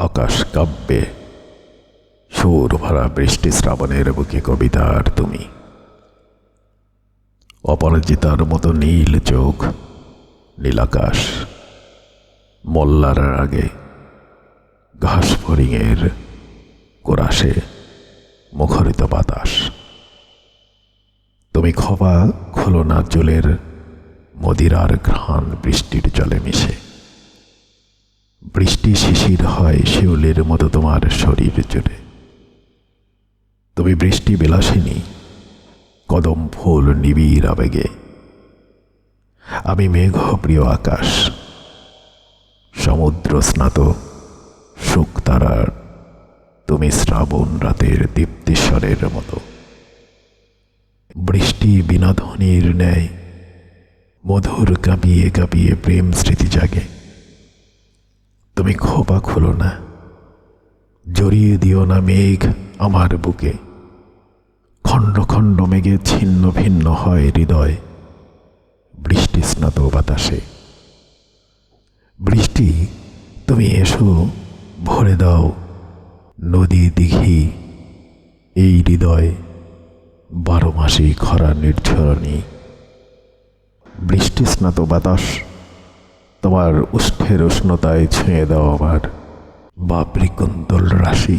আকাশ কাব্যে সুর ভরা বৃষ্টি শ্রাবণের বুকে কবিতার তুমি। অপরাজিতার মতো নীল চোখ, নীলাকাশ, মোল্লার আগে ঘাস ফড়িংয়ের কোরাসে মুখরিত বাতাস। তুমি খবা খোলো না জলের মদিরার ঘ্রাণ বৃষ্টির জলে মিশে। বৃষ্টি শিশির হয় শিউলের মতো তোমার শরীর জুড়ে। তুমি বৃষ্টি বিলাসিনী, কদম ফুল নিবিড় আবেগে। আমি মেঘ প্রিয় আকাশ, সমুদ্র স্নাত, সুখ তারার, তুমি শ্রাবণ রাতের দীপ্তিস্বরের মতো। বৃষ্টি বিনাধ্বনির ন্যায়, মধুর কাঁপিয়ে কাঁপিয়ে প্রেম স্মৃতি জাগে। তুমি খোপা খুলো না। জড়িয়ে দিও না মেঘ আমার বুকে। খণ্ড খণ্ড মেঘে ছিন্ন ভিন্ন হয় হৃদয়। বৃষ্টি স্নাত বাতাসে। বৃষ্টি, তুমি এসো, ভরে দাও নদী দিঘি। এই হৃদয় বারো মাসে খরা নির্ঝরণী। বৃষ্টি স্নাত বাতাস তোমার উষ্ঠের উষ্ণতায় ছুঁয়ে দাও আমার। বা রাশি।